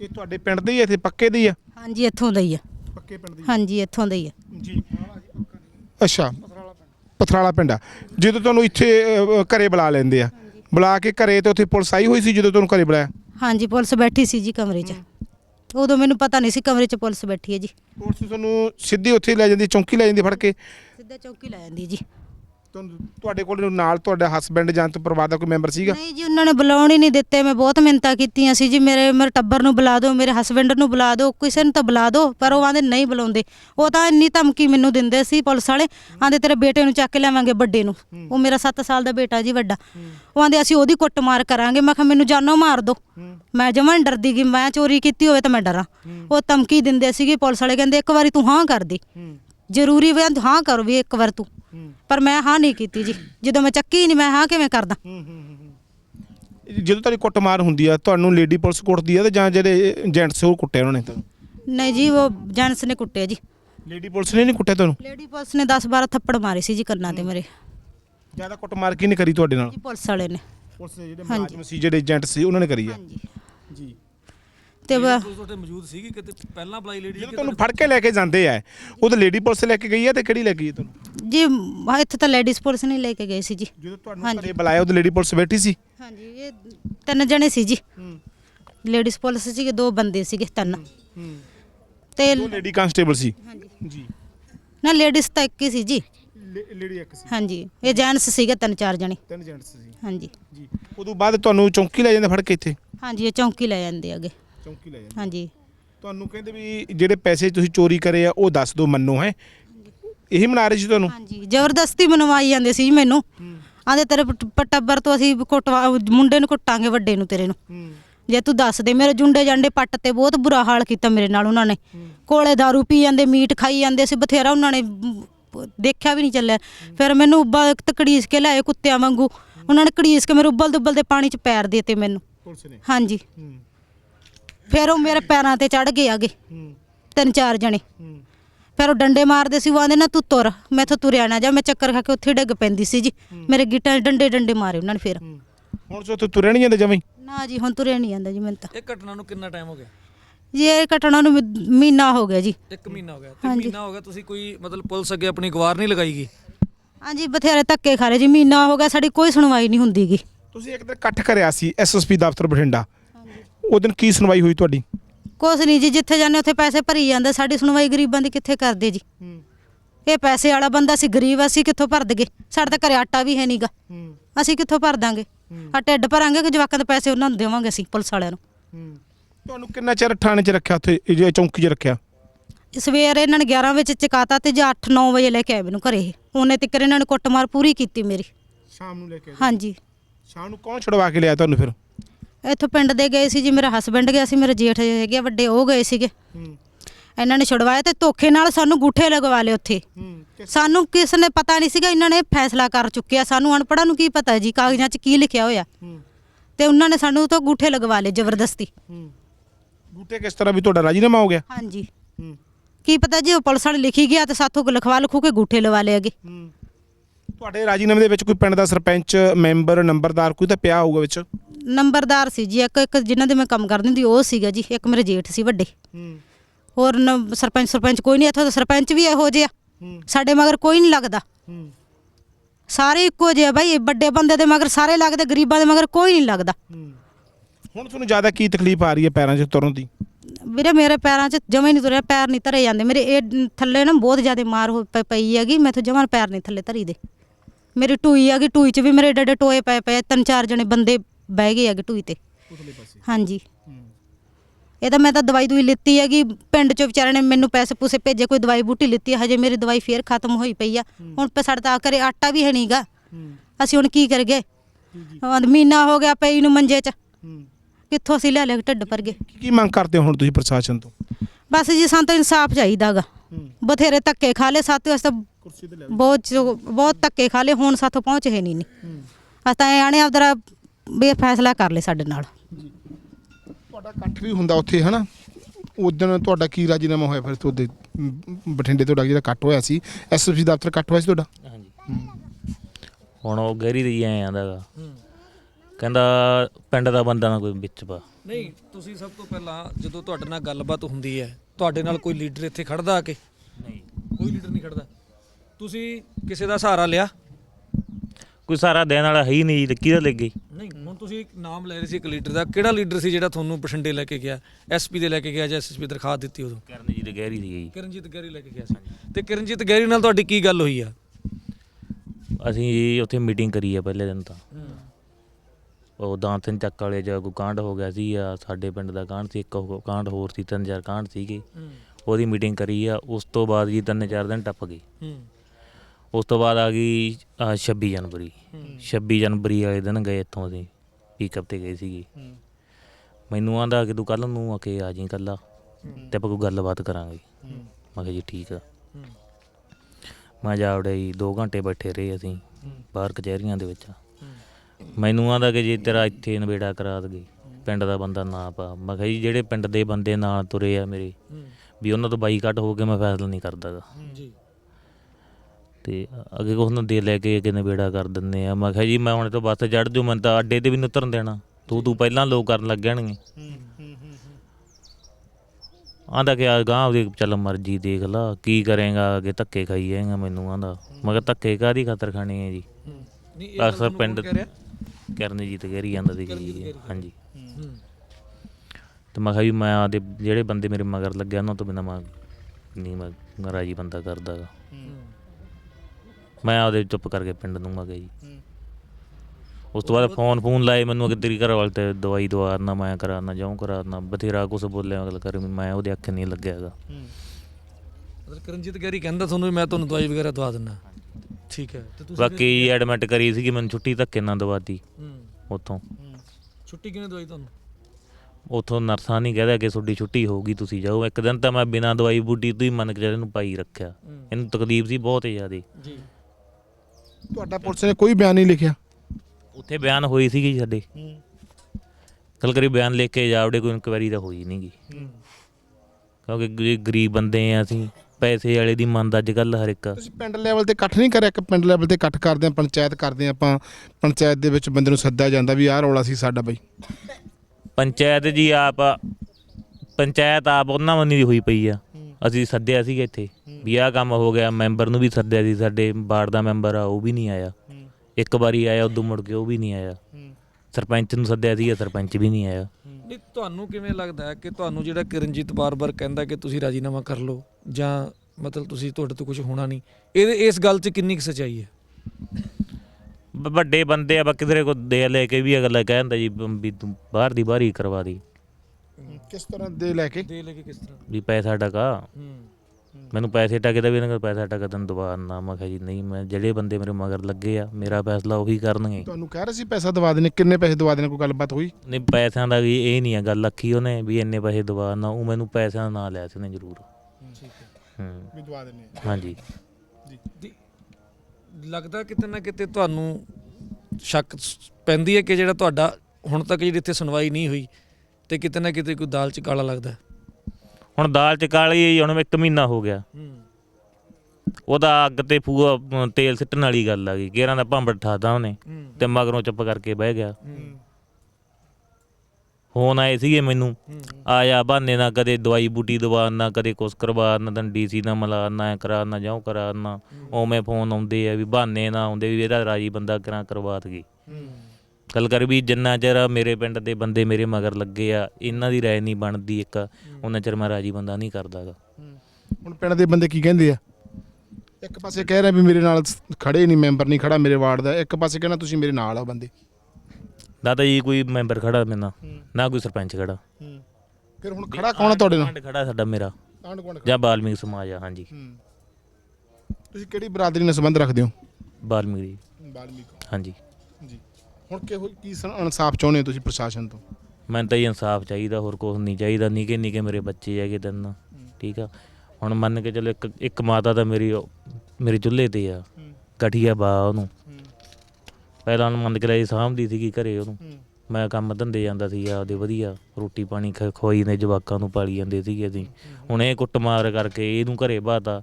ਇਹ ਤੁਹਾਡੇ ਪਿੰਡ ਦੇ ਹੀ ਆ ਇੱਥੇ ਪੱਕੇ ਦੇ ਹੀ ਆ? ਹਾਂਜੀ ਇੱਥੋਂ ਦਾ ਹੀ ਆ। ਪੱਕੇ ਪਿੰਡ ਦੇ ਹਾਂਜੀ ਇੱਥੋਂ ਦਾ ਹੀ ਆ। ਜੀ। ਅੱਛਾ। ਪਥਰਾਲਾ ਪਿੰਡ ਆ। ਜਦੋਂ ਤੁਹਾਨੂੰ ਇੱਥੇ ਘਰੇ ਬੁਲਾ ਲੈਂਦੇ ਆ। ਬੁਲਾ ਕੇ ਘਰੇ ਤੇ ਉੱਥੇ ਪੁਲਿਸ ਆਈ ਹੋਈ ਸੀ ਜਦੋਂ ਤੁਹਾਨੂੰ ਘਰੇ ਬੁਲਾਇਆ? ਹਾਂਜੀ ਪੁਲਿਸ ਬੈਠੀ ਸੀ ਜੀ ਕਮਰੇ 'ਚ। ਉਦੋਂ ਮੈਨੂੰ ਪਤਾ ਨਹੀਂ ਸੀ ਕਮਰੇ 'ਚ ਪੁਲਿਸ ਬੈਠੀ ਹੈ ਜੀ। ਪੁਲਿਸ ਤੁਹਾਨੂੰ ਸਿੱਧੀ ਉੱਥੇ ਲੈ ਜਾਂਦੀ ਚੌਂਕੀ ਲੈ ਜਾਂਦੀ ਫੜ ਕੇ? ਸਿੱਧਾ ਚੌਕੀ ਲੈ ਜਾਂਦੀ ਜੀ। ਤੁਹਾਨੂੰ ਤੁਹਾਡੇ ਕੋਲ ਨਾਲ ਤੁਹਾਡਾ ਹਸਬੰਡ ਜਾਂ ਤੇ ਪਰਿਵਾਰ ਦਾ ਕੋਈ ਮੈਂਬਰ ਸੀਗਾ? ਨਹੀਂ ਜੀ ਉਹਨਾਂ ਨੇ ਬੁਲਾਉਣ ਹੀ ਨਹੀਂ ਦਿੱਤੇ ਮੈਂ ਬਹੁਤ ਮਿੰਤਾ ਕੀਤੀਆਂ ਸੀ ਜੀ ਮੇਰੇ ਮੇਰੇ ਟੱਬਰ ਨੂੰ ਬੁਲਾ ਦਿਓ ਮੇਰੇ ਹਸਬੰਡ ਨੂੰ ਬੁਲਾ ਦਿਓ ਕਿਸੇ ਨੂੰ ਤਾਂ ਬੁਲਾ ਦਿਓ ਪਰ ਉਹ ਆਂਦੇ ਨਹੀਂ ਬੁਲਾਉਂਦੇ। ਉਹ ਤਾਂ ਇੰਨੀ ਧਮਕੀ ਮੈਨੂੰ ਦਿੰਦੇ ਸੀ ਪੁਲਿਸ ਵਾਲੇ ਆਂਦੇ ਤੇਰੇ ਬੇਟੇ ਨੂੰ ਚੱਕ ਕੇ ਲਿਆਵਾਂਗੇ ਵੱਡੇ ਨੂੰ। ਉਹ ਮੇਰਾ 7 ਸਾਲ ਦਾ ਬੇਟਾ ਜੀ ਵੱਡਾ। ਉਹ ਆਂਦੇ ਅਸੀਂ ਉਹਦੀ ਕੁੱਟਮਾਰ ਕਰਾਂਗੇ। ਮੈਂ ਕਿਹਾ ਮੈਨੂੰ ਜਾਨੋਂ ਮਾਰ ਦਿਓ। ਮੈਂ ਜਮਾਂ ਨੀ ਡਰਦੀ ਕਿ ਮੈਂ ਚੋਰੀ ਕੀਤੀ ਹੋਵੇ ਤਾਂ ਮੈਂ ਡਰਾਂ। ਉਹ ਧਮਕੀ ਦਿੰਦੇ ਸੀਗੇ ਪੁਲਿਸ ਵਾਲੇ ਕਹਿੰਦੇ ਇੱਕ ਵਾਰੀ ਤੂੰ ਹਾਂ ਕਰ ਦੇ। ਜ਼ਰੂਰੀ ਵੇ ਹਾਂ ਕਰ ਵੀ ਇੱਕ ਵਾਰ ਤੂੰ। ਪਰ ਮੈਂ ਹਾਂ ਨਹੀਂ ਕੀਤੀ ਜੀ। ਜਦੋਂ ਮੈਂ ਚੱਕੀ ਨਹੀਂ ਮੈਂ ਹਾਂ ਕਿਵੇਂ ਕਰਦਾ? ਜਦੋਂ ਤੁਹਾਡੀ ਕੁੱਟਮਾਰ ਹੁੰਦੀ ਆ ਤੁਹਾਨੂੰ ਲੇਡੀ ਪੁਲਿਸ ਕੁੱਟਦੀ ਆ ਤੇ ਜਾਂ ਜਿਹੜੇ ਜੈਂਟਸ ਉਹ ਕੁੱਟੇ ਉਹਨਾਂ ਨੇ ਤੁਹਾਨੂੰ ਨਹੀਂ ਜੀ ਉਹ ਜੈਂਟਸ ਨੇ ਕੁੱਟਿਆ ਜੀ। ਲੇਡੀ ਪੁਲਿਸ ਨੇ ਨਹੀਂ ਕੁੱਟਿਆ ਤੁਹਾਨੂੰ? ਲੇਡੀ ਪੁਲਿਸ ਨੇ 10 12 ਥੱਪੜ ਮਾਰੇ ਸੀ ਜੀ ਕੰਨਾਂ ਤੇ ਮੇਰੇ। ਜ਼ਿਆਦਾ ਕੁੱਟਮਾਰ ਕੀ ਨਹੀਂ ਕਰੀ ਤੁਹਾਡੇ ਨਾਲ? ਜੀ ਪੁਲਿਸ ਵਾਲੇ ਨੇ। ਪੁਲਿਸ ਦੇ ਜਿਹੜੇ। ਮੁਲਾਜ਼ਮ ਸੀ ਜਿਹੜੇ ਏਜੰਟ ਸੀ ਉਹਨਾਂ ਨੇ ਕਰੀ ਆ? ਹਾਂਜੀ। ਜੀ। ਤੇ ਬ- ਪੁਲਿਸ ਤੁਹਾਡੇ ਮੌਜੂਦ ਸੀਗੀ ਕਿਤੇ ਪਹਿਲਾਂ ਬੁਲਾਈ ਲੇਡੀ ਜਦੋਂ ਤੁਹਾਨੂੰ ਫੜ ਕੇ ਲੈ ਕੇ ਜਾਂਦੇ ਆ। ਉਹ ਤਾਂ ਲੇਡੀ ਪੁਲਿਸ ਲੈ ਕੇ ਗਈ ਆ ਤੇ ਕਿਹੜੀ ਲੈ ਤੁਹਾਨੂੰ? ਜੀ ਮ- ਇੱਥੇ ਤਾਂ ਲੇਡੀਜ਼ ਪੁਲਿਸ ਨਹੀਂ ਲੈ ਕੇ ਗਏ ਸੀ ਜੀ। ਜਦੋਂ ਤੁਹਾਨੂੰ। ਘਰੇ ਬੁਲਾਇਆ ਉਹ ਲੇਡੀ ਪੁਲਿਸ ਬੈਠੀ ਸੀ? ਹਾਂਜੀ ਇਹ ਤਿੰਨ ਜਣੇ ਸੀ ਜੀ। ਲੇਡੀਜ਼ ਪੁਲਿਸ ਸੀਗੇ ਦੋ ਬੰਦੇ ਸੀਗੇ ਤਿੰਨ। ਤੇ ਉਹ ਲੇਡੀ ਕਾਂਸਟੇਬਲ ਸੀ। ਹਾਂਜੀ। ਜੀ। ਨਾ ਲੇਡੀਜ਼ ਤਾਂ ਇੱਕ ਹੀ ਸੀ ਜੀ। ਲੇਡੀ ਇੱਕ ਸੀ। ਹਾਂਜੀ ਇਹ ਜੈਂਟਸ ਸੀਗੇ ਤਿੰਨ ਚਾਰ ਜਣੇ। ਤਿੰਨ ਏਜੰਟਸ ਸੀ। ਹਾਂਜੀ। ਜੀ। ਉਦੋਂ ਬਾਅਦ ਤੁਹਾਨੂੰ ਚੌਂਕੀ ਲੈ ਜਾਂਦੇ ਫੜ ਕੇ ਇੱਥੇ? ਹਾਂਜੀ ਇਹ ਚੌਂਕੀ ਲੈ ਜਾਂਦੇ ਅੱਗੇ ਚੌਂਕੀ ਲੈ ਜਾਂਦੇ ਹਾਂਜੀ। ਤੁਹਾਨੂੰ ਕਹਿੰਦੇ ਵੀ ਜਿਹੜੇ ਪੈਸੇ ਤੁਸੀਂ ਚੋਰੀ ਕਰੇ ਆ ਉਹ ਦੱਸ ਦਿਓ ਮੰਨੋ ਹੈ? ਇਹੀ ਮਨਾ ਰਹੇ ਸੀ ਤੁਹਾਨੂੰ? ਹਾਂਜੀ। ਜ਼ਬਰਦਸਤੀ ਮਨਵਾਈ ਜਾਂਦੇ ਸੀ ਜੀ ਮੈਨੂੰ ਆਂਦੇ ਤੇਰੇ ਪ- ਪ- ਟੱਬਰ ਤੋਂ ਅਸੀਂ ਕੁੱਟਵਾ ਮੁੰਡੇ ਨੂੰ ਕੁੱਟਾਂਗੇ ਵੱਡੇ ਨੂੰ ਤੇਰੇ ਨੂੰ। ਜੇ ਤੂੰ ਦੱਸ ਦੇ ਮੇਰੇ ਜੁੰਡੇ ਜਾਂਡੇ ਪੱਟ ਤੇ ਬਹੁਤ ਬੁਰਾ ਹਾਲ ਕੀਤਾ ਮੇਰੇ ਨਾਲ ਉਹਨਾਂ ਨੇ। ਕੋਲੇ दारू ਪੀ ਜਾਂਦੇ ਮੀਟ ਖਾਈ ਜਾਂਦੇ ਸੀ ਬਥੇਰਾ ਉਹਨਾਂ ਨੇ ਮ, ਦੇਖਿਆ ਵੀ ਨਹੀਂ ਚੱਲਿਆ। ਫਿਰ ਮੈਨੂੰ ਉੱਬਾ ਤਕੜੀਸ ਕੇ ਲਿਆਏ ਕੁੱਤਿਆਂ ਵਾਂਗੂ। ਉਹਨਾਂ ਨੇ ਕੜੀਸ ਕੇ ਮੇਰੇ ਉੱਬਲ ਦੁੱਬਲ ਦੇ ਪਾਣੀ 'ਚ ਪੈਰ ਦੇਤੇ ਮੈਨੂੰ। ਪੁਲਿਸ ਨੇ? ਹਾਂਜੀ। ਫਿਰ ਉਹ ਮੇਰੇ ਪੈਰਾਂ ਤੇ ਚੜ ਗਏ ਆਗੇ। ਤਿੰਨ ਚਾਰ ਜਣੇ। ਫਿਰ ਉਹ ਡੰਡੇ ਮਾਰਦੇ ਸੀ ਉਹ ਆਂਦੇ ਨਾ ਤੂੰ ਤੁਰ ਮੈਥੋਂ ਤੁਰਿਆ ਨਾ ਜਾ ਮੈਂ ਚੱਕਰ ਖਾ ਕੇ ਉੱਥੇ ਡਿੱਗ ਪੈਂਦੀ ਸੀ ਜੀ। ਮੇਰੇ ਗਿੱਟਾਂ 'ਚ ਡੰਡੇ ਡੰਡੇ ਮਾਰੇ ਉਹਨਾਂ ਨੇ ਫਿਰ। ਹੁਣ ਸੋ ਤੂੰ ਤੁਰਿਆ ਨਹੀਂ ਜਾਂਦਾ ਜਮਈ ਨਾ ਜੀ ਹੁਣ ਤੁਰਿਆ ਨਹੀਂ ਜਾਂਦਾ ਜੀ ਮੈਨੂੰ ਤਾਂ। ਇਹ ਘਟਨਾ ਨੂੰ ਕਿੰਨਾ ਟਾਈਮ ਹੋ ਗਿਆ? ਜੀ ਇਹ ਘਟਨਾ ਨੂੰ ਮ- ਮਹੀਨਾ ਹੋ ਗਿਆ ਜੀ। ਇੱਕ ਮਹੀਨਾ ਹੋ ਗਿਆ। ਤੇ ਹਾਂਜੀ। ਮਹੀਨਾ ਹੋ ਗਿਆ ਤੁਸੀਂ ਕੋਈ ਮਤਲਬ ਪੁਲਿਸ ਅੱਗੇ ਆਪਣੀ ਗਵਾਰ ਨਹੀਂ ਲਗਾਈਗੀ ਹਾਂਜੀ ਬਥੇਰੇ ਧੱਕੇ ਖਾ ਰਹੇ ਜੀ। ਮਹੀਨਾ ਹੋ ਗਿਆ ਸਾਡੀ ਕੋਈ ਸੁਣਵਾਈ ਨਹੀਂ ਹੁੰਦੀਗੀ ਤੁਸੀਂ ਇੱਕ ਦਿਨ ਇਕੱਠ ਕਰਿਆ ਸੀ ਐਸਐਸਪੀ ਦਫ਼ਤਰ ਬਠਿੰਡਾ। ਉਹ ਦਿਨ ਕੀ ਸੁਣਵਾਈ ਹੋਈ ਤੁਹਾਡੀ? ਕੁਛ ਨਹੀਂ ਜੀ ਜਿੱਥੇ ਜਾਂਦੇ ਉੱਥੇ ਪੈਸੇ ਭਰੀ ਜਾਂਦੇ। ਸਾਡੀ ਸੁਣਵਾਈ ਗਰੀਬਾਂ ਦੀ ਕਿੱਥੇ ਕਰਦੇ ਜੀ? ਇਹ ਪੈਸੇ ਵਾਲਾ ਬੰਦਾ ਸੀ ਗਰੀਬ ਅਸੀਂ ਕਿੱਥੋਂ ਭਰ ਦਗੇ ਸਾਡੇ ਤਾਂ ਘਰੇ ਆਟਾ ਵੀ ਹੈ ਨਹੀਂਗਾ ਅਸੀਂ ਕਿੱਥੋਂ ਭਰ ਦਾਂਗੇ? ਆ ਢਿੱਡ ਭਰਾਂਗੇ ਕਿ ਜਵਾਕਾਂ ਦੇ ਪੈਸੇ ਉਹਨਾਂ ਨੂੰ ਦੇਵਾਂਗੇ ਅਸੀਂ ਪੁਲਿਸ ਵਾਲਿਆਂ ਨੂੰ? ਤੁਹਾਨੂੰ ਕਿੰਨਾ ਚਿਰ ਥਾਣੇ 'ਚ ਰੱਖਿਆ ਉੱਥੇ ਇਹ ਜੇ ਚੌਂਕੀ 'ਚ ਰੱਖਿਆ? ਸਵੇਰੇ ਇਹਨਾਂ ਨੇ 11 ਵਜੇ ਚਕਾਤਾ ਤੇ ਜਾਂ 8-9 ਵਜੇ ਲੈ ਕੇ ਆਏ ਮੈਨੂੰ ਘਰੇ। ਉਹਨੇ ਤੱਕ ਇਹਨਾਂ ਨੇ ਕੁੱਟਮਾਰ ਪੂਰੀ ਕੀਤੀ ਮੇਰੀ। ਸ਼ਾਮ ਨੂੰ ਲੈ ਕੇ ਹਾਂਜੀ। ਸ਼ਾਮ ਨੂੰ ਕੌਣ ਛੁਡਵਾ ਕੇ ਲਿਆ ਤੁਹਾਨੂੰ ਫਿਰ? ਇੱਥੋਂ ਪਿੰਡ ਦੇ ਗਏ ਸੀ ਜੀ ਮੇਰਾ ਹਸਬੰਡ ਗਿਆ ਸੀ ਮੇਰੇ ਜੇਠ ਹੈਗੇ ਆ ਵੱਡੇ ਉਹ ਗਏ ਸੀਗੇ। ਇਹਨਾਂ ਨੇ ਛੁਡਵਾਇਆ ਤੇ ਧੋਖੇ ਨਾਲ ਸਾਨੂੰ ਗੂਠੇ ਲਗਵਾ ਲਏ ਉੱਥੇ। ਸਾਨੂੰ ਕਿਸ ਨੇ ਪਤਾ ਨਹੀਂ ਸੀਗਾ ਇਹਨਾਂ ਨੇ ਫੈਸਲਾ ਕਰ ਚੁੱਕਿਆ। ਸਾਨੂੰ ਅਨਪੜ੍ਹਾਂ ਨੂੰ ਕੀ ਪਤਾ ਜੀ ਕਾਗਜ਼ਾਂ 'ਚ ਕੀ ਲਿਖਿਆ ਹੋਇਆ। ਤੇ ਉਹਨਾਂ ਨੇ ਸਾਨੂੰ ਤੋਂ ਗੂਠੇ ਲਗਵਾ ਲਏ ਜ਼ਬਰਦਸਤੀ। ਬੂਟੇ ਕਿਸ ਤਰ੍ਹਾਂ ਵੀ ਤੁਹਾਡਾ ਰਾਜੀਨਾਮਾ ਹੋ ਗਿਆ? ਹਾਂਜੀ। ਕੀ ਪਤਾ ਜੀ ਉਹ ਪੁਲਿਸ ਵਾਲੇ ਲਿਖੀ ਗਿਆ ਤੇ ਸਾਥੋਂ ਲਿਖਵਾ ਲਿਖੂ ਕੇ ਗੂਠੇ ਲਵਾ ਲਏ ਅੱਗੇ। ਤੁਹਾਡੇ ਰਾਜੀਨਾਮੇ ਦੇ ਵਿੱਚ ਕੋਈ ਪਿੰਡ ਦਾ ਸਰਪੰਚ ਮੈਂਬਰ ਨੰਬਰਦਾਰ ਕੋਈ ਤਾਂ ਪਿਆ ਹੋਊਗਾ ਵਿੱਚ? ਨੰਬਰਦਾਰ ਸੀ ਜੀ ਇੱਕ ਇੱਕ ਜਿਨ੍ਹਾਂ ਦੇ ਮੈਂ ਕੰਮ ਕਰਦੀ ਹੁੰਦੀ ਉਹ ਸੀਗਾ ਜੀ ਇੱਕ ਮੇਰੇ ਜੇਠ ਸੀ ਵੱਡੇ। ਹੋਰ ਨ- ਸਰਪੰਚ ਸਰਪੰਚ ਕੋਈ ਨਹੀਂ ਇੱਥੋਂ ਦਾ ਸਰਪੰਚ ਵੀ ਇਹੋ ਜਿਹਾ। ਸਾਡੇ ਮਗਰ ਕੋਈ ਨਹੀਂ ਲੱਗਦਾ। ਸਾਰੇ ਇੱਕੋ ਜਿਹੇ ਆ ਬਾਈ ਇਹ ਵੱਡੇ ਬੰਦੇ ਦੇ ਮਗਰ ਸਾਰੇ ਲੱਗਦੇ ਗਰੀਬਾਂ ਦੇ ਮਗਰ ਕੋਈ ਨਹੀਂ ਲੱਗਦਾ। ਹੁਣ ਤੁਹਾਨੂੰ ਜ਼ਿਆਦਾ ਕੀ ਤਕਲੀਫ ਆ ਰਹੀ ਹੈ ਪੈਰਾਂ 'ਚ ਤੁਰਨ ਦੀ? ਵੀਰੇ ਮੇਰੇ ਪੈਰਾਂ 'ਚ ਜਮੇ ਨਹੀਂ ਤੁਰਿਆ ਪੈਰ ਨਹੀਂ ਧਰੇ ਜਾਂਦੇ। ਮੇਰੇ ਇਹ ਥੱਲੇ ਨਾ ਬਹੁਤ ਜ਼ਿਆਦਾ ਮਾਰ ਹੋ ਪ- ਪਈ ਹੈਗੀ ਮੈਥੋਂ ਜਮਾਂ ਪੈਰ ਨਹੀਂ ਥੱਲੇ ਧਰੀ ਦੇ। ਮੇਰੀ ਟੂਈ ਹੈਗੀ ਟੂਈ 'ਚ ਵੀ ਮੇਰੇ ਏਡੇ ਟੋਏ ਪਏ ਪਏ ਤਿੰਨ ਚਾਰ ਜਣੇ ਬੰਦੇ ਬਹਿ ਗਏ ਹੈਗੇ ਟੂਈ ਤੇ। ਹਾਂਜੀ। ਇਹ ਤਾਂ ਮੈਂ ਤਾਂ ਦਵਾਈ ਦੂਈ ਲਿੱਤੀ ਹੈਗੀ ਪਿੰਡ 'ਚੋਂ ਵਿਚਾਰਿਆਂ ਨੇ ਮੈਨੂੰ ਪੈਸੇ ਪੂਸੇ ਭੇਜੇ ਕੋਈ ਦਵਾਈ ਬੂਟੀ ਲਿੱਤੀ ਹੈ, ਹਜੇ ਮੇਰੀ ਦਵਾਈ ਫੇਰ ਖਤਮ ਹੋਈ ਪਈ ਆ। ਹੁਣ ਪ- ਸਾਡੇ ਤਾਂ ਆ ਘਰੇ ਆਟਾ ਵੀ ਹੈ ਨਹੀਂਗਾ ਅਸੀਂ ਹੁਣ ਕੀ ਕਰਗੇ ਹਾਂ, ਮਹੀਨਾ ਹੋ ਗਿਆ ਪਈ ਨੂੰ ਮੰਜੇ 'ਚ। ਕਿੱਥੋਂ ਅਸੀਂ ਲੈ ਲਿਆ ਢਿੱਡ ਭਰ ਗਏ? ਕੀ ਕੀ ਮੰਗ ਕਰਦੇ ਹੋ ਹੁਣ ਤੁਸੀਂ ਪ੍ਰਸ਼ਾਸਨ ਤੋਂ? ਬਸ ਜੀ ਸਾਨੂੰ ਤਾਂ ਇਨਸਾਫ ਚਾਹੀਦਾਗਾ ਬਥੇਰੇ ਧੱਕੇ ਖਾ ਲਏ ਸਾਥੋਂ ਅਸੀਂ ਤਾਂ ਕੁਰਸੀ ਤੇ ਬਹੁਤ ਜੋ- ਬਹੁਤ ਧੱਕੇ ਖਾ ਲਏ ਹੁਣ ਸਾਥੋਂ ਪਹੁੰਚ ਹੈ ਨਹੀਂ ਨਹੀਂ ਅਸੀਂ ਤਾਂ ਐ ਆਣੇ ਆਪਦਾ ਵੀ ਇਹ ਫੈਸਲਾ ਕਰ ਲੈ ਸਾਡੇ ਨਾਲ। ਤੁਹਾਡਾ ਇਕੱਠ ਵੀ ਹੁੰਦਾ ਉੱਥੇ ਹਨਾ? ਉਦੋਂ ਤੁਹਾਡਾ ਕੀ ਰਾਜੀਨਾਮਾ ਹੋਇਆ ਫਿਰ? ਤੁਹਾਡੇ ਬਠਿੰਡੇ ਤੁਹਾਡਾ ਜਿਹੜਾ ਇਕੱਠ ਹੋਇਆ ਸੀ ਐਸਐਸਪੀ ਦਫ਼ਤਰ ਇਕੱਠ ਹੋਇਆ ਸੀ ਤੁਹਾਡਾ? ਹਾਂਜੀ। ਹੁਣ ਉਹ ਗਹਿਰੀ ਦੀ ਐ ਆਂਦਾਗਾ ਕਹਿੰਦਾ ਪਿੰਡ ਦਾ ਬੰਦਾ ਨਾ ਕੋਈ ਵਿੱਚ ਪਾ। ਨਹੀਂ ਤੁਸੀਂ ਸਭ ਤੋਂ ਪਹਿਲਾਂ ਜਦੋਂ ਤੁਹਾਡੇ ਨਾਲ ਗੱਲਬਾਤ ਹੁੰਦੀ ਹੈ ਤੁਹਾਡੇ ਨਾਲ ਕੋਈ ਲੀਡਰ ਇੱਥੇ ਖੜਦਾ ਆ ਕੇ? ਨਹੀਂ। ਕੋਈ ਲੀਡਰ ਨਹੀਂ ਖੜਦਾ। ਤੁਸੀਂ ਕਿਸੇ ਦਾ ਸਹਾਰਾ ਲਿਆ? ਕੋਈ ਸਾਰਾ ਦੇਣ ਵਾਲਾ ਹੈ ਹੀ ਨਹੀਂ ਤੇ ਕਿਹਦਾ ਲੱਗ? ਗਈ ਨਹੀਂ ਹੁਣ ਤੁਸੀਂ ਇੱਕ ਨਾਮ ਲੈ ਰਹੇ ਸੀ ਇੱਕ ਲੀਡਰ ਦਾ। ਕਿਹੜਾ ਲੀਡਰ ਸੀ ਜਿਹੜਾ ਤੁਹਾਨੂੰ ਬਠਿੰਡੇ ਲੈ ਕੇ ਗਿਆ? ਐਸਪੀ ਦੇ ਲੈ ਕੇ ਗਿਆ ਜਾਂ ਐਸਐਸਪੀ ਦਰਖਾਸਤ ਦਿੱਤੀ ਉਦੋਂ? ਕਰਨ ਜੀ ਤੇ ਗਹਿਰੀ ਦੀ ਗਈ ਕਿਰਨਜੀਤ ਗੈਰੀ ਲੈ ਕੇ ਗਿਆ ਸੀ। ਤੇ ਕਿਰਨਜੀਤ ਗੈਰੀ ਨਾਲ ਤੁਹਾਡੀ ਕੀ ਗੱਲ ਹੋਈ ਆ? ਅਸੀਂ ਜੀ ਉੱਥੇ ਮੀਟਿੰਗ ਕਰੀ ਆ ਪਹਿਲੇ ਦਿਨ ਤਾਂ। ਉਹ ਦਾਂਤਨ ਚੱਕ ਵਾਲੇ ਜਾਂ ਕੋਈ ਕਾਂਡ ਹੋ ਗਿਆ ਸੀ ਆ ਸਾਡੇ ਪਿੰਡ ਦਾ ਕਾਂਡ ਸੀ ਇੱਕ ਉਹ ਕਾਂਡ ਹੋਰ ਸੀ ਤਿੰਨ ਚਾਰ ਕਾਂਡ ਸੀਗੇ। ਉਹਦੀ ਮੀਟਿੰਗ ਕਰੀ ਆ ਉਸ ਤੋਂ ਬਾਅਦ ਜੀ ਤਿੰਨ ਚਾਰ ਦਿਨ ਟੱਪ ਗਏ। ਹੂੰ। ਉਸ ਤੋਂ ਬਾਅਦ ਆ ਗਈ ਆਹ 26 ਜਨਵਰੀ। 26 ਜਨਵਰੀ ਵਾਲੇ ਦਿਨ ਗਏ ਇੱਥੋਂ ਅਸੀਂ ਪਿਕਅਪ ਤੇ ਗਏ ਸੀਗੇ। ਮੈਨੂੰ ਆਂਦਾ ਕਿ ਤੂੰ ਕੱਲ ਨੂੰ ਆ ਕੇ ਆ ਜੀ ਕੱਲਾ ਤੇ ਆਪਾਂ ਕੋਈ ਗੱਲਬਾਤ ਕਰਾਂਗੇ। ਮੈਂ ਕਿਹਾ ਜੀ ਠੀਕ ਆ। ਮੈਂ ਜਾ ਜੀ 2 ਘੰਟੇ ਬੈਠੇ ਰਹੇ ਅਸੀਂ ਬਾਹਰ ਕਚਹਿਰੀਆਂ ਦੇ ਵਿੱਚ। ਮੈਨੂੰ ਆਂਦਾ ਕਿ ਜੇ ਤੇਰਾ ਇੱਥੇ ਨਵੇੜਾ ਕਰਾ ਦਗੇ ਪਿੰਡ ਦਾ ਬੰਦਾ ਨਾ ਪਾ। ਮੈਂ ਕਿਹਾ ਜੀ ਜਿਹੜੇ ਪਿੰਡ ਦੇ ਬੰਦੇ ਨਾਲ ਤੁਰੇ ਆ ਮੇਰੇ ਵੀ ਉਹਨਾਂ ਤੋਂ ਬਾਈਕਾਟ ਹੋ ਕੇ ਮੈਂ ਫੈਸਲਾ ਨਹੀਂ ਕਰਦਾਗਾ ਜੀ। ਤੇ ਅੱਗੇ ਕੁਛ ਨੂੰ ਦੇ ਲੈ ਕੇ ਕਿਨੇ ਬੇੜਾ ਕਰ ਦਿੰਦੇ ਆ। ਮੈਂ ਕਿਹਾ ਜੀ ਮੈਂ ਹੁਣ ਤੋਂ ਬੱਸ ਚੜ ਜੂ ਮੈਂ ਤਾਂ ਅੱਡੇ ਤੇ ਵੀ ਨੀ ਉਤਰਨ ਦੇਣਾ। ਤੂੰ ਤੂੰ ਪਹਿਲਾਂ ਲੋਕ ਕਰਨ ਲੱਗ ਜਾਣਗੇ ਆਂਦਾ ਕਿ ਆ ਗਾਂ ਉਹਦੀ ਚੱਲ ਮਰਜ਼ੀ ਦੇਖ ਲਾ ਕੀ ਕਰੇਗਾ ਅੱਗੇ ਧੱਕੇ ਖਾਈ ਜਾਏਗਾ ਮੈਨੂੰ ਆਂਦਾ ਮੈਂ ਕਿਹਾ ਧੱਕੇ ਕਾਦੀ ਖਾਤਰ ਖਾਣੇ ਆ ਜੀ? ਨਹੀਂ ਇਹ ਅਕਸਰ ਪਿੰਡ ਕਹਿ ਕਰਨਜੀਤ ਗਹਿਰੀ ਜਾਂਦਾ ਸੀ ਜੀ। ਹਾਂਜੀ। ਤੇ ਮੈਂ ਕਿਹਾ ਵੀ ਮੈਂ ਆਦੇ ਜਿਹੜੇ ਬੰਦੇ ਮੇਰੇ ਮਗਰ ਲੱਗਿਆ ਉਹਨਾਂ ਤੋਂ ਬਿਨਾਂ ਮੈਂ ਨਹੀਂ ਮੈਂ ਰਾਜੀ ਬੰਦਾ ਕਰਦਾ ਗਾ। ਮੈਂ ਆਦੇ ਚੁੱਪ ਕਰਕੇ ਪਿੰਡ ਨੂੰ ਮੈਂ ਗਿਆ ਜੀ। ਉਸ ਤੋਂ ਬਾਅਦ ਫੋਨ ਫੋਨ ਲਾਏ ਮੈਨੂੰ ਕਿ ਤੇਰੀ ਘਰ ਵਾਲ ਤੇ ਦਵਾਈ ਦਵਾ ਨਾ ਮੈਂ ਕਰਾ ਨਾ ਜਾਉਂ ਕਰਾ ਨਾ ਬਥੇਰਾ ਕੁਝ ਬੋਲਿਆ ਅਗਲ ਕਰ ਮੈਂ ਉਹਦੇ ਅੱਖ ਨਹੀਂ ਲੱਗਿਆ ਹੈਗਾ। ਮਤਲਬ ਕਿਰਨਜੀਤ ਗੈਰੀ ਕਹਿੰਦਾ ਤੁਹਾਨੂੰ ਵੀ ਮੈਂ ਤੁਹਾਨੂੰ ਦਵਾਈ ਵਗੈਰਾ ਦਵਾ ਦਿੰਦਾ। ਠੀਕ ਹੈ। ਤੇ ਤੁਸੀਂ ਬਾਕੀ ਐਡਮਿਟ ਕਰੀ ਸੀਗੀ ਮੈਨੂੰ ਛੁੱਟੀ ਧੱਕੇ ਨਾਲ ਦਵਾਤੀ। ਹੂੰ। ਉੱਥੋਂ। ਛੁੱਟੀ ਕਿਹਨੇ ਦਵਾਈ ਤੁਹਾਨੂੰ? ਉੱਥੋਂ ਨਰਸਾਂ ਨਹੀਂ ਕਹਦਾ ਕਿ ਤੁਹਾਡੀ ਛੁੱਟੀ ਹੋਊਗੀ ਤੁਸੀਂ ਜਾਓ। ਇੱਕ ਦਿਨ ਤਾਂ ਮੈਂ ਬਿਨਾਂ ਦਵਾਈ ਬੂਟੀ ਤੋਂ ਹੀ ਮੰਨ ਕੇ ਚੱਲ ਇਹਨੂੰ ਪਾਈ ਰੱਖਿਆ। ਹੂੰ। ਇਹਨੂੰ ਤਕਲੀਫ ਸੀ ਬਹੁਤ ਜ਼ਿਆਦੀ। ਜੀ। ਤੁਹਾਡਾ ਪੁਲਿਸ ਨੇ ਕੋਈ ਬਿਆਨ ਨਹੀਂ ਲਿਖਿਆ। ਉੱਥੇ ਬਿਆਨ ਹੋਈ ਸੀਗੀ ਜੀ ਸਾਡੇ। ਕੱਲ ਕਰੀ ਬਿਆਨ ਲਿਖ ਕੇ ਜਾਵੜੇ ਕੋਈ ਇਨਕੁਆਇਰੀ ਤਾਂ ਹੋਈ ਨਹੀਂਗੀ ਕਿਉਂਕਿ ਗ- ਗਰੀਬ ਬੰਦੇ ਆ ਅਸੀਂ ਪੈਸੇ ਵਾਲੇ ਦੀ ਮੰਨਦਾ ਅੱਜ ਕੱਲ ਹਰ ਇੱਕ। ਤੁਸੀਂ ਪਿੰਡ ਲੈਵਲ ਤੇ ਇਕੱਠ ਨਹੀਂ ਕਰਿਆ ਕਿ ਪਿੰਡ ਲੈਵਲ ਤੇ ਇਕੱਠ ਕਰਦੇ ਆ ਪੰਚਾਇਤ ਕਰਦੇ ਆ ਆਪਾਂ ਪੰਚਾਇਤ ਦੇ ਵਿੱਚ ਬੰਦੇ ਨੂੰ ਸੱਦਿਆ ਜਾਂਦਾ ਵੀ ਆਹ ਰੌਲਾ ਸੀ ਸਾਡਾ ਬਈ। ਪੰਚਾਇਤ ਜੀ ਆਪ ਪੰਚਾਇਤ ਆਪ ਉਹਨਾਂ ਮੰਨੀ ਦੀ ਹੋਈ ਪਈ ਆ। ਅਸੀਂ ਸੱਦਿਆ ਸੀਗਾ ਇੱਥੇ। ਵੀ ਆਹ ਕੰਮ ਹੋ ਗਿਆ ਮੈਂਬਰ ਨੂੰ ਵੀ ਸੱਦਿਆ ਸੀ ਸਾਡੇ ਵਾਰਡ ਦਾ ਮੈਂਬਰ ਆ ਉਹ ਵੀ ਨਹੀਂ ਆਇਆ। ਇੱਕ ਵਾਰੀ ਆਇਆ ਉਦੋਂ ਮੁੜ ਕੇ ਉਹ ਵੀ ਨਹੀਂ ਆਇਆ। ਸਰਪੰਚ ਨੂੰ ਸੱਦਿਆ ਸੀਗਾ ਸਰਪੰਚ ਵੀ ਨਹੀਂ ਆਇਆ। ਨਹੀਂ ਤੁਹਾਨੂੰ ਕਿਵੇਂ ਲੱਗਦਾ ਹੈ ਕਿ ਤੁਹਾਨੂੰ ਜਿਹੜਾ ਕਿਰਨਜੀਤ ਬਾਰ-ਬਾਰ ਕਹਿੰਦਾ ਕਿ ਤੁਸੀਂ ਰਾਜੀਨਾਮਾ ਕਰ ਲਓ ਜਾਂ ਮਤਲਬ ਤੁਸੀਂ ਤੁਹਾਡੇ ਤੋਂ ਕੁਝ ਹੋਣਾ ਨਹੀਂ ਇਹਦੇ ਇਸ ਗੱਲ 'ਚ ਕਿੰਨੀ ਕੁ ਸੱਚਾਈ ਹੈ? ਵੱਡੇ ਬੰਦੇ ਆ ਬਾ ਕਿਧਰੇ ਕੋ ਦੇ ਲੈ ਕੇ ਵੀ ਅਗਲਾ ਕਹਿੰਦਾ ਜੀ ਵੀ ਤੂੰ ਬਾਹਰ ਦੀ ਬਾਹਰ ਹੀ ਕਰਵਾ ਦੀ। ਕਿਸ ਤਰ੍ਹਾਂ ਦੇ ਲੈ ਕੇ? ਦੇ ਲੈ ਕੇ ਕਿਸ ਤਰ੍ਹਾਂ? ਵੀ ਪੈਸਾ ਟਕਾ। ਹੂੰ ਮੈਨੂੰ ਪੈਸੇ ਟਕੇ ਦਾ ਵੀ ਇਹਨਾਂ ਕੋਲ ਪੈਸਾ ਟਕਾ ਤੈਨੂੰ ਦਵਾ ਨਾ ਮੈਂ ਕਿਹਾ ਜੀ ਨਹੀਂ ਮੈਂ ਜਿਹੜੇ ਬੰਦੇ ਮੇਰੇ ਮਗਰ ਲੱਗੇ ਆ ਮੇਰਾ ਫੈਸਲਾ ਉਹੀ ਕਰਨਗੇ। ਤੁਹਾਨੂੰ ਕਹਿ ਰਹੇ ਸੀ ਪੈਸਾ ਦਵਾ ਦੇਣੇ ਕਿੰਨੇ ਪੈਸੇ ਦਵਾ ਦੇਣੇ ਕੋਈ ਗੱਲਬਾਤ ਹੋਈ? ਨਹੀਂ ਪੈਸਿਆਂ ਦਾ ਵੀ ਇਹ ਨਹੀਂ ਆ ਗੱਲ ਆਖੀ ਉਹਨੇ ਵੀ ਇੰਨੇ ਪੈਸੇ ਦਵਾ ਨਾ ਉਹ ਮੈਨੂੰ ਪੈਸਿਆਂ ਦਾ ਨਾਂ ਲਿਆ ਸੀ ਉਹਨੇ ਜ਼ਰੂਰ। ਠੀਕ ਹੈ। ਹੂੰ। ਵੀ ਦਵਾ ਦੇਣੇ। ਹਾਂਜੀ। ਦੀ- ਲੱਗਦਾ ਕਿਤੇ ਨਾ ਕਿਤੇ ਤੁਹਾਨੂੰ ਸ਼ੱਕ ਪੈਂਦੀ ਹੈ ਕਿ ਜਿਹੜਾ ਤੁਹਾਡਾ ਹੁਣ ਤੱਕ ਜਿਹੜੀ ਇੱਥੇ ਸੁਣਵਾਈ ਨਹੀਂ ਹੋਈ ਤੇ ਕਿਤੇ ਨਾ ਕਿਤੇ ਕੋਈ ਦਾਲ 'ਚ ਕਾਲਾ ਲੱਗਦਾ। ਹੁਣ ਦਾਲ ਚ ਕਾਲੀ ਹੁਣ ਇੱਕ ਮਹੀਨਾ ਹੋ ਗਿਆ। ਹੂੰ। ਉਹਦਾ ਅੱਗ ਤੇ ਫੂਆ ਅਮ, ਤੇਲ ਸਿੱਟਣ ਵਾਲੀ ਗੱਲ ਆ ਗਈ। ਕੇਰਾਂ ਦਾ ਭਾਂਬੜ ਠਾਦਾ ਉਹਨੇ ਹੂੰ। ਤੇ ਮਗਰੋਂ ਚੁੱਪ ਕਰਕੇ ਬਹਿ ਗਿਆ। ਫੋਨ ਆਏ ਸੀਗੇ ਮੈਨੂੰ। ਆਇਆ ਬਹਾਨੇ ਨਾ ਕਦੇ ਦਵਾਈ ਬੂਟੀ ਦਵਾ ਨਾ ਕਦੇ ਕੁਛ ਕਰਵਾ ਨਾ ਤਨ ਡੀਸੀ ਨਾਲ ਮਿਲਾ ਨਾ ਕਰਾ ਨਾ ਜਾਉ ਕਰਾ ਨਾ। ਉਵੇਂ ਫੋਨ ਆਉਂਦੇ ਆ ਵੀ ਬਹਾਨੇ ਨਾ ਆਉਂਦੇ ਵੀ ਇਹਦਾ ਰਾਜੀ ਬੰਦਾ ਕਰਾਂ ਕਰਵਾ ਦਗੀ ਹੂੰ। ਗੱਲ ਕਰ ਵੀ ਜਿੰਨਾ ਚਿਰ ਮੇਰੇ ਪਿੰਡ ਦੇ ਬੰਦੇ ਮੇਰੇ ਮਗਰ ਲੱਗੇ ਆ ਇਹਨਾਂ ਦੀ ਰਾਏ ਨਹੀਂ ਬਣਦੀ ਇੱਕ। ਉਹਨਾਂ ਚਿਰ ਮੈਂ ਰਾਜੀ ਬੰਦਾ ਨਹੀਂ ਕਰਦਾਗਾ। ਹੁਣ ਪਿੰਡ ਦੇ ਬੰਦੇ ਕੀ ਕਹਿੰਦੇ ਆ? ਇੱਕ ਪਾਸੇ ਕਹਿ ਰਿਹਾ ਵੀ ਮੇਰੇ ਨਾਲ ਖੜੇ ਨਹੀਂ ਮੈਂਬਰ ਨਹੀਂ ਖੜਾ ਮੇਰੇ ਵਾਰਡ ਦਾ। ਇੱਕ ਪਾਸੇ ਕਹਿੰਦਾ ਤੁਸੀਂ ਮੇਰੇ ਨਾਲ ਆ ਬੰਦੇ। ਦਾਦਾ ਜੀ ਕੋਈ ਮੈਂਬਰ ਖੜਾ ਮੇਰੇ ਨਾਲ ਨਾ ਕੋਈ ਸਰਪੰਚ ਖੜਾ। ਫਿਰ ਹੁਣ ਖੜਾ ਕੌਣ ਆ ਤੁਹਾਡੇ ਨਾਲ? ਖੜਾ ਸਾਡਾ ਮੇਰਾ। ਆਂਡ ਕੋਣ ਜਾਂ ਬਾਲਮੀਕ ਸਮਾਜ ਆ ਹਾਂਜੀ। ਤੁਸੀਂ ਕਿਹੜੀ ਬਰਾਦਰੀ ਨਾਲ ਸੰਬੰਧ ਰੱਖਦੇ ਹੋ? ਬਾਲਮੀਕ ਜੀ। ਬਾਲਮੀਕ। ਹਾਂਜੀ। ਹੁਣ ਕਿਹੋ ਕੀ ਇਨਸਾਫ ਚਾਹੁੰਦੇ ਹੋ ਤੁਸੀਂ ਪ੍ਰਸ਼ਾਸਨ ਤੋਂ? ਮੈਨੂੰ ਤਾਂ ਇਹ ਇਨਸਾਫ ਚਾਹੀਦਾ, ਹੋਰ ਕੁਝ ਨਹੀਂ ਚਾਹੀਦਾ। ਨਿੱਕੇ ਨਿੱਕੇ ਮੇਰੇ ਬੱਚੇ ਹੈਗੇ ਤਿੰਨ ਠੀਕ ਆ? ਹੁਣ ਮੰਨ ਕੇ ਚੱਲੋ ਇੱਕ ਇੱਕ ਮਾਤਾ ਤਾਂ ਮੇਰੀ ਉਹ- ਮੇਰੇ ਚੁੱਲ੍ਹੇ ਤੇ ਆ। ਗਠੀਆ ਬਾ ਉਹਨੂੰ। ਪਹਿਲਾਂ ਉਹਨੂੰ ਮੰਨ ਕੇ ਲਈ ਸਾਂਭਦੀ ਸੀਗੀ ਘਰੇ ਉਹਨੂੰ। ਮੈਂ ਕੰਮ ਧੰਦੇ ਜਾਂਦਾ ਸੀ ਆਪਦੇ ਵਧੀਆ ਰੋਟੀ ਪਾਣੀ ਖ- ਖਵਾਈ ਨੇ ਜਵਾਕਾਂ ਨੂੰ ਪਾਲੀ ਜਾਂਦੇ ਸੀਗੇ ਅਸੀਂ। ਹੁਣ ਇਹ ਕੁੱਟਮਾਰ ਕਰਕੇ ਇਹਨੂੰ ਘਰੇ ਬਾਤਾ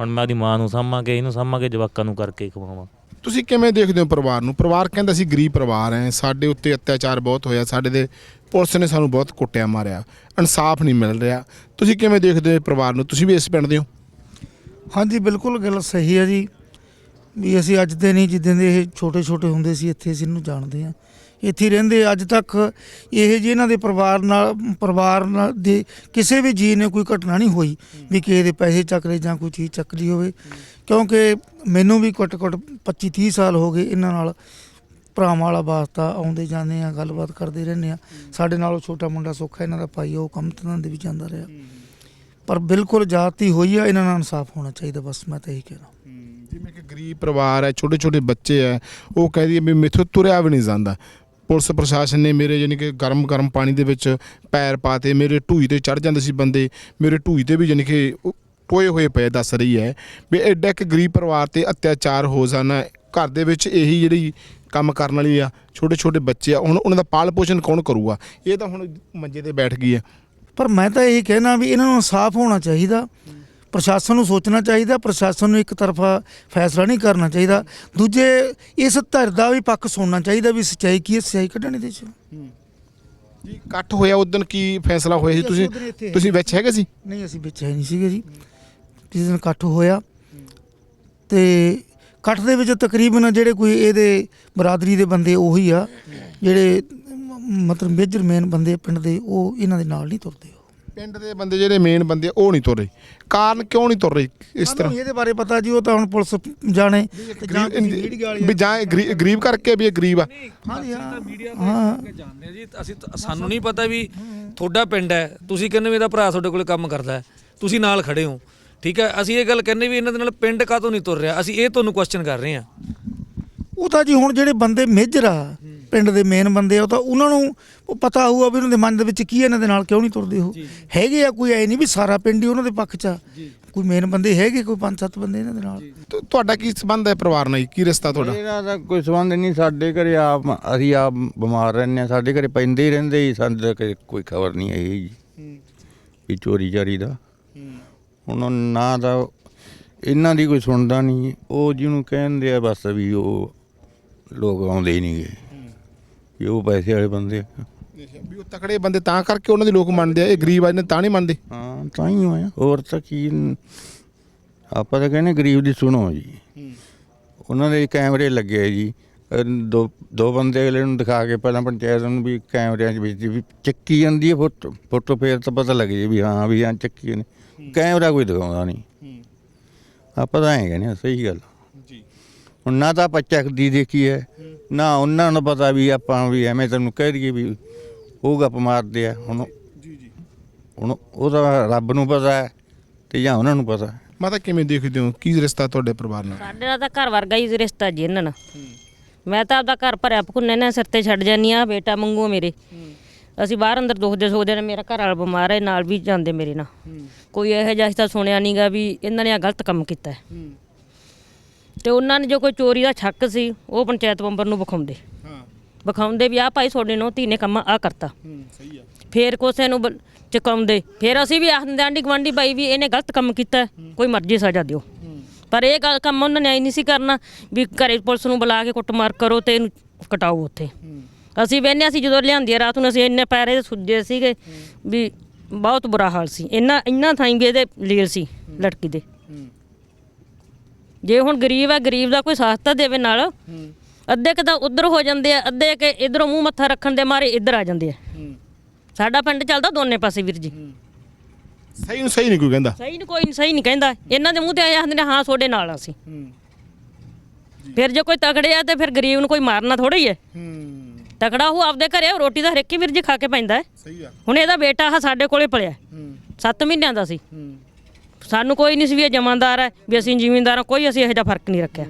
ਹੁਣ ਮੈਂ ਉਹਦੀ ਮਾਂ ਨੂੰ ਸਾਂਭਾਂਗੇ, ਇਹਨੂੰ ਸਾਂਭਾਂਗੇ, ਜਵਾਕਾਂ ਨੂੰ ਕਰਕੇ ਖਵਾਵਾਂ। ਤੁਸੀਂ ਕਿਵੇਂ ਦੇਖਦੇ ਹੋ ਪਰਿਵਾਰ ਨੂੰ? ਪਰਿਵਾਰ ਕਹਿੰਦਾ ਸੀ ਗਰੀਬ ਪਰਿਵਾਰ ਹੈ, ਸਾਡੇ ਉੱਤੇ ਅਤਿਆਚਾਰ ਬਹੁਤ ਹੋਇਆ, ਸਾਡੇ ਦੇ ਪੁਲਿਸ ਨੇ ਸਾਨੂੰ ਬਹੁਤ ਕੁੱਟਿਆ, ਮਾਰਿਆ, ਇਨਸਾਫ ਨਹੀਂ ਮਿਲ ਰਿਹਾ। ਤੁਸੀਂ ਕਿਵੇਂ ਦੇਖਦੇ ਹੋ ਪਰਿਵਾਰ ਨੂੰ? ਤੁਸੀਂ ਵੀ ਇਸ ਪਿੰਡ ਦੇ ਹੋ? ਹਾਂਜੀ, ਬਿਲਕੁਲ ਗੱਲ ਸਹੀ ਹੈ ਜੀ। ਵੀ ਅਸੀਂ ਅੱਜ ਦੇ ਨਹੀਂ ਜਿੱਦਾਂ ਦੇ ਇਹ ਛੋਟੇ ਛੋਟੇ ਹੁੰਦੇ ਸੀ, ਇੱਥੇ ਅਸੀਂ ਇਹਨੂੰ ਜਾਣਦੇ ਹਾਂ। ਇੱਥੇ ਰਹਿੰਦੇ ਅੱਜ ਤੱਕ ਇਹ ਜੀ ਇਹਨਾਂ ਦੇ ਪਰਿਵਾਰ ਨਾਲ ਪਰਿਵਾਰ ਨਾਲ ਦੇ ਕਿਸੇ ਵੀ ਜੀ ਨੇ ਕੋਈ ਘਟਨਾ ਨਹੀਂ ਹੋਈ ਵੀ ਕਿਸੇ ਦੇ ਪੈਸੇ ਚੱਕ ਲਏ ਜਾਂ ਕੋਈ ਚੀਜ਼ ਚੱਕ ਲਈ ਹੋਵੇ। ਕਿਉਂਕਿ ਮੈਨੂੰ ਵੀ ਘੱਟ ਘੱਟ 25 30 ਸਾਲ ਹੋ ਗਏ ਇਹਨਾਂ ਨਾਲ ਭਰਾਵਾਂ ਵਾਲਾ ਵਾਸਤਾ ਆਉਂਦੇ ਜਾਂਦੇ ਆ ਗੱਲਬਾਤ ਕਰਦੇ ਰਹਿੰਦੇ ਆ। ਸਾਡੇ ਨਾਲੋਂ ਛੋਟਾ ਮੁੰਡਾ ਸੁੱਖਾ ਇਹਨਾਂ ਦਾ ਭਾਈ ਆ, ਉਹ ਕੰਮ ਧੰਦੇ ਵੀ ਜਾਂਦਾ ਰਿਹਾ। ਪਰ ਬਿਲਕੁਲ ਜਾਤੀ ਹੋਈ ਆ ਇਹਨਾਂ ਨਾਲ ਇਨਸਾਫ ਹੋਣਾ ਚਾਹੀਦਾ ਬਸ ਮੈਂ ਤਾਂ ਇਹੀ ਕਹਿਣਾ ਜਿਵੇਂ ਕਿ ਗਰੀਬ ਪਰਿਵਾਰ ਹੈ ਛੋਟੇ ਛੋਟੇ ਬੱਚੇ ਹੈ ਉਹ ਕਹਿੰਦੀ ਹੈ ਵੀ ਮੇਥੋਂ ਤੁਰਿਆ ਵੀ ਨਹੀਂ ਜਾਂਦਾ। ਪੁਲਿਸ ਪ੍ਰਸ਼ਾਸਨ ਨੇ ਮੇਰੇ ਯਾਨੀ ਕਿ ਗਰਮ ਗਰਮ ਪਾਣੀ ਦੇ ਵਿੱਚ ਪੈਰ ਪਾਤੇ, ਮੇਰੇ ਢੂਈ ਤੇ ਚੜ ਜਾਂਦੇ ਸੀ ਬੰਦੇ, ਮੇਰੇ ਢੂਈ ਤੇ ਵੀ ਯਾਨੀ ਕਿ ਟੋਏ ਹੋਏ ਪਏ ਦੱਸ ਰਹੀ ਹੈ ਵੀ ਐਡਾ ਇੱਕ ਗਰੀਬ ਪਰਿਵਾਰ ਤੇ ਅਤਿਆਚਾਰ ਹੋ ਜਾਣਾ, ਘਰ ਦੇ ਵਿੱਚ ਇਹੀ ਜਿਹੜੀ ਕੰਮ ਕਰਨ ਵਾਲੀ ਆ, ਛੋਟੇ ਛੋਟੇ ਬੱਚੇ ਆ, ਹੁਣ ਉਹਨਾਂ ਦਾ ਪਾਲ ਪੋਸ਼ਣ ਕੌਣ ਕਰੂਗਾ? ਇਹ ਤਾਂ ਹੁਣ ਮੰਜੇ ਤੇ ਬੈਠ ਗਈ ਆ ਪਰ ਮੈਂ ਤਾਂ ਇਹ ਕਹਿਣਾ ਵੀ ਇਹਨਾਂ ਨੂੰ ਸਾਫ਼ ਹੋਣਾ ਚਾਹੀਦਾ। ਪ੍ਰਸ਼ਾਸਨ ਨੂੰ ਸੋਚਣਾ ਚਾਹੀਦਾ ਪ੍ਰਸ਼ਾਸਨ ਨੂੰ ਇੱਕ ਤਰਫਾ ਫੈਸਲਾ ਨਹੀਂ ਕਰਨਾ ਚਾਹੀਦਾ। ਦੂਜੇ ਇਸ ਧਿਰ ਦਾ ਵੀ ਪੱਖ ਸੁਣਨਾ ਚਾਹੀਦਾ ਵੀ ਸੱਚਾਈ ਕੀ ਹੈ ਸੱਚਾਈ ਕੱਢਣ ਇਹਦੇ ਚ ਜੀ ਇਕੱਠ ਹੋਇਆ ਉਦੋਂ ਕੀ ਫੈਸਲਾ ਹੋਇਆ ਸੀ? ਤੁਸੀਂ ਤੁਸੀਂ ਵਿੱਚ ਹੈਗੇ ਸੀ? ਨਹੀਂ ਅਸੀਂ ਵਿੱਚ ਹੈ ਨਹੀਂ ਸੀਗੇ ਜੀ। ਜਿਸ ਦਿਨ ਇਕੱਠ ਹੋਇਆ ਤੇ ਇਕੱਠ ਦੇ ਵਿੱਚ ਤਕਰੀਬਨ ਜਿਹੜੇ ਕੋਈ ਇਹਦੇ ਬਰਾਦਰੀ ਦੇ ਬੰਦੇ ਉਹੀ ਆ ਜਿਹੜੇ ਮਤਲਬ ਮੇਜਰ ਮੇਨ ਬੰਦੇ ਪਿੰਡ ਦੇ ਉਹ ਇਹਨਾਂ ਦੇ ਨਾਲ ਨਹੀਂ ਤੁਰਦੇ। ਪਿੰਡ ਦੇ ਬੰਦੇ ਜਿਹੜੇ ਮੇਨ ਬੰਦੇ ਆ, ਉਹ ਨਹੀਂ ਤੁਰ ਰਹੇ। ਕਾਰਨ ਕਿਉਂ ਨਹੀਂ ਤੁਰ ਰਹੇ ਇਸ ਤਰ੍ਹਾਂ? ਸਾਨੂੰ ਇਹਦੇ ਬਾਰੇ ਪਤਾ ਜੀ ਉਹ ਤਾਂ ਹੁਣ ਪੁਲਿਸ ਜਾਣੇ। ਤੇ ਜਾਂ ਤੁਸੀਂ ਮੀਡੀਆ ਵਾਲੇ ਵੀ ਜਾਂ ਗਰੀਬ ਕਰਕੇ ਵੀ ਇਹ ਗਰੀਬ ਆ। ਹਾਂਜੀ ਹਾਂ। ਮੀਡੀਆ। ਤੇ ਜਾਣਦੇ ਆ ਜੀ। ਅਸੀਂ ਸਾਨੂੰ ਨਹੀਂ ਪਤਾ ਵੀ ਤੁਹਾਡਾ ਪਿੰਡ ਹੈ। ਤੁਸੀਂ ਕਹਿੰਦੇ ਵੀ ਇਹਦਾ ਭਰਾ ਤੁਹਾਡੇ ਕੋਲ ਕੰਮ ਕਰਦਾ ਹੈ। ਤੁਸੀਂ ਨਾਲ ਖੜੇ ਹੋ। ਠੀਕ ਹੈ? ਅਸੀਂ ਇਹ ਗੱਲ ਕਹਿੰਦੇ ਵੀ ਇਹਨਾਂ ਦੇ ਨਾਲ ਪਿੰਡ ਕਾਹਤੋਂ ਨਹੀਂ ਤੁਰ ਰਿਹਾ? ਅਸੀਂ ਇਹ ਤੁਹਾਨੂੰ ਕੁਐਸਚਨ ਕਰ ਰਹੇ ਹਾਂ। ਉਹ ਤਾਂ ਜੀ ਹੁਣ ਜਿਹੜੇ ਬੰਦੇ ਮੇਜਰ ਆ ਪਿੰਡ ਦੇ ਮੇਨ ਬੰਦੇ ਆ ਉਹ ਤਾਂ ਉਹਨਾਂ ਨੂੰ ਉਹ ਪਤਾ ਹੋਊਗਾ ਵੀ ਉਹਨਾਂ ਦੇ ਮਨ ਦੇ ਵਿੱਚ ਕੀ ਹੈ ਇਹਨਾਂ ਦੇ ਨਾਲ ਕਿਉਂ ਨਹੀਂ ਤੁਰਦੇ ਉਹ। ਹੈਗੇ ਆ ਕੋਈ ਐ ਨਹੀਂ ਵੀ ਸਾਰਾ ਪਿੰਡ ਹੀ ਉਹਨਾਂ ਦੇ ਪੱਖ 'ਚ ਆ। ਕੋਈ ਮੇਨ ਬੰਦੇ ਹੈਗੇ ਕੋਈ ਪੰਜ ਸੱਤ ਬੰਦੇ ਇਹਨਾਂ ਦੇ ਨਾਲ। ਤੁਹਾਡਾ ਕੀ ਸੰਬੰਧ ਹੈ ਪਰਿਵਾਰ ਨਾਲ? ਕੀ ਰਿਸ਼ਤਾ ਤੁਹਾਡਾ? ਇਹਦਾ ਤਾਂ ਕੋਈ ਸੰਬੰਧ ਨਹੀਂ ਸਾਡੇ ਘਰੇ ਆਪ ਅਸੀਂ ਆਪ ਬਿਮਾਰ ਰਹਿੰਦੇ ਆ ਸਾਡੇ ਘਰੇ ਪੈਂਦੇ ਹੀ ਰਹਿੰਦੇ ਜੀ ਸਾਨੂੰ ਕੋਈ ਖਬਰ ਨਹੀਂ ਆਈ ਜੀ। ਵੀ ਚੋਰੀ ਚਾਰੀ ਦਾ। ਹੁਣ ਨਾ ਦਾ ਇਹਨਾਂ ਦੀ ਕੋਈ ਸੁਣਦਾ ਨਹੀਂ ਉਹ ਜਿਹਨੂੰ ਕਹਿੰਦੇ ਆ ਬਸ ਵੀ ਉਹ ਲੋਕ ਆਉਂਦੇ ਹੀ ਨਹੀਂ ਗੇ ਵੀ ਉਹ ਪੈਸੇ ਵਾਲੇ ਬੰਦੇ ਆ। ਵੀ ਉਹ ਤਕੜੇ ਬੰਦੇ ਤਾਂ ਕਰਕੇ ਉਹਨਾਂ ਦੇ ਲੋਕ ਮੰਨਦੇ ਆ ਇਹ ਗਰੀਬ ਨੇ ਤਾਂ ਨਹੀਂ ਮੰਨਦੇ। ਹਾਂ ਤਾਂ ਹੀ ਹੋਇਆ ਹੋਰ ਤਾਂ ਕੀ ਆਪਾਂ ਤਾਂ ਕਹਿੰਦੇ ਗਰੀਬ ਦੀ ਸੁਣੋ ਜੀ। ਉਹਨਾਂ ਦੇ ਕੈਮਰੇ ਲੱਗੇ ਆ ਜੀ। ਅਹ ਦੋ ਦੋ ਬੰਦੇ ਅਗਲੇ ਨੂੰ ਦਿਖਾ ਕੇ ਪਹਿਲਾਂ ਪੰਚਾਇਤ ਨੂੰ ਵੀ ਕੈਮਰਿਆਂ 'ਚ ਵਿੱਚ ਵੀ ਚੱਕੀ ਜਾਂਦੀ ਹੈ ਫੋਟੋ ਫੋਟੋ ਫੇਰ ਤਾਂ ਪਤਾ ਲੱਗ ਜੇ ਵੀ ਹਾਂ ਵੀ ਹਾਂ ਚੱਕੀ ਨੇ ਕੈਮਰਾ ਕੋਈ ਦਿਖਾਉਂਦਾ ਨਹੀਂ। ਆਪਾਂ ਤਾਂ ਐਂ ਕਹਿੰਦੇ ਹਾਂ, ਸਹੀ ਗੱਲ ਜੀ। ਹੁਣ ਨਾ ਤਾਂ ਆਪਾਂ ਚੱਕਦੀ ਦੇਖੀ ਹੈ ਨਾ ਉਹਨਾਂ ਨੂੰ ਪਤਾ ਵੀ ਆਪਾਂ ਵੀ ਐਵੇਂ ਤੈਨੂੰ ਕਹਿ ਦਈਏ ਵੀ ਉਹ ਗੱਪ ਮਾਰਦੇ ਆ। ਹੁਣ ਜੀ ਜੀ। ਹੁਣ ਉਹ ਤਾਂ ਰੱਬ ਨੂੰ ਪਤਾ ਹੈ ਤੇ ਜਾਂ ਉਹਨਾਂ ਨੂੰ ਪਤਾ ਹੈ। ਮਾਤਾ ਕਿਵੇਂ ਦੇਖਦੇ ਹੋ? ਕੀ ਰਿਸ਼ਤਾ ਤੁਹਾਡੇ ਪਰਿਵਾਰ ਨਾਲ? ਸਾਡੇ ਨਾਲ ਤਾਂ ਘਰ ਵਰਗਾ ਹੀ ਰਿਸ਼ਤਾ ਜੀ ਇਹਨਾਂ ਨਾਲ। ਮੈਂ ਤਾਂ ਆਪਦਾ ਘਰ ਭਰਿਆ ਭੁੰਨੇ ਨੇ ਸਿਰ ਤੇ ਛੱਡ ਜਾਨੀ ਆ ਬੇਟਾ ਮੰਗੂ ਮੇਰੇ। ਅਸੀਂ ਬਾਹਰ ਅੰਦਰ ਦੁਖਦੇ ਸੋਚਦੇ ਨੇ ਮੇਰਾ ਘਰ ਵਾਲਾ ਬਿਮਾਰ ਹੈ ਨਾਲ ਵੀ ਜਾਂਦੇ ਮੇਰੇ ਨਾਲ। ਕੋਈ ਇਹੋ ਜਿਹਾ ਅਸੀਂ ਤਾਂ ਸੁਣਿਆ ਨਹੀਂਗਾ ਵੀ ਇਹਨਾਂ ਨੇ ਆ ਗਲਤ ਕੰਮ ਕੀਤਾ ਹੈ। ਤੇ ਉਹਨਾਂ ਨੇ ਜੋ ਕੋਈ ਚੋਰੀ ਦਾ ਸ਼ੱਕ ਸੀ ਉਹ ਪੰਚਾਇਤ ਮੈਂਬਰ ਨੂੰ ਵਿਖਾਉਂਦੇ। ਹਾਂ। ਵਿਖਾਉਂਦੇ ਵੀ ਆ ਭਾਈ ਤੁਹਾਡੇ ਨੂੰ ਧੀ ਨੇ ਕੰਮ ਆ ਕਰਤਾ। ਹੂੰ ਸਹੀ ਆ। ਫੇਰ ਕੋਸੇ ਨੂੰ ਬ- ਚੁਕਾਉਂਦੇ। ਫੇਰ ਅਸੀਂ ਵੀ ਆਖਦੇ ਆਂਢੀ ਗੁਆਂਢੀ ਬਾਈ ਵੀ ਇਹਨੇ ਗਲਤ ਕੰਮ ਕੀਤਾ ਹੈ, ਕੋਈ ਮਰਜ਼ੀ ਸਜ਼ਾ ਦਿਓ। ਪਰ ਇਹ ਗੱਲ ਕੰਮ ਉਹਨਾਂ ਨੇ ਆਈ ਨਹੀਂ ਸੀ ਕਰਨਾ ਵੀ ਘਰੇ ਪੁਲਿਸ ਨੂੰ ਬੁਲਾ ਕੇ ਕੁੱਟਮਾਰ ਕਰੋ ਤੇ ਇਹਨੂੰ ਕਟਾਓ ਉੱਥੇ। ਅਸੀਂ ਵੇਖਿਆ ਸੀ ਜਦੋਂ ਲਿਆਂਦੀ ਆ ਰਾਤ ਨੂੰ ਅਸੀਂ ਇੰਨੇ ਪੈਰੇ ਸੁੱਜੇ ਸੀਗੇ ਵੀ ਬਹੁਤ ਬੁਰਾ ਹਾਲ ਸੀ। ਇੰਨਾ ਇੰਨਾ ਥਾਈਂ ਵੀ ਇਹਦੇ ਲੀਲ ਸੀ ਲੜਕੀ ਦੇ। ਜੇ ਹੁਣ ਗਰੀਬ ਹੈ ਗਰੀਬ ਦਾ ਕੋਈ ਸਾਥ ਤਾਂ ਦੇਵੇ ਨਾਲ। ਅੱਧੇ ਕਿ ਤਾਂ ਉਧਰ ਹੋ ਜਾਂਦੇ ਆ ਅੱਧੇ ਕਿ ਇਧਰੋਂ ਮੂੰਹ ਮੱਥਾ ਰੱਖਣ ਦੇ ਮਾਰੇ ਇੱਧਰ ਆ ਜਾਂਦੇ ਆ। ਸਾਡਾ ਪਿੰਡ ਚੱਲਦਾ ਦੋਨੇ ਪਾਸੇ ਵੀਰ ਜੀ। ਸਹੀ ਨੂੰ ਸਹੀ ਨਹੀਂ ਕੋਈ ਕਹਿੰਦਾ। ਸਹੀ ਨਹੀਂ ਕੋਈ ਨਹੀਂ ਸਹੀ ਨਹੀਂ ਕਹਿੰਦਾ। ਇਹਨਾਂ ਦੇ ਮੂੰਹ ਤੇ ਆਇਆ ਹੁੰਦੇ ਨੇ ਹਾਂ ਤੁਹਾਡੇ ਨਾਲ ਆ ਅਸੀਂ। ਫਿਰ ਜੇ ਕੋਈ ਤਕੜੇ ਆ ਤੇ ਫਿਰ ਗਰੀਬ ਨੂੰ ਕੋਈ ਮਾਰਨਾ ਥੋੜਾ ਹੀ। ਤਕੜਾ ਉਹ ਆਪਦੇ ਘਰੇ ਰੋਟੀ ਦਾ ਹਰੇਕ ਹੀ ਵੀਰ ਜੀ ਖਾ ਕੇ ਪੈਂਦਾ ਹੈ ਸਹੀ ਆ। ਹੁਣ ਇਹਦਾ ਬੇਟਾ ਆ ਸਾਡੇ ਕੋਲੇ ਪਲਿਆ। ਹੂੰ। 7 ਮਹੀਨਿਆਂ ਦਾ ਸੀ। ਸਾਨੂੰ ਕੋਈ ਨਹੀਂ ਸੀ ਵੀ ਇਹ ਜਮਾਂਦਾਰ ਹੈ ਵੀ ਅਸੀਂ ਜ਼ਿਮੀਂਦਾਰ ਹਾਂ ਕੋਈ ਅਸੀਂ ਇਹੋ ਜਿਹਾ ਫ਼ਰਕ ਨਹੀਂ ਰੱਖਿਆ।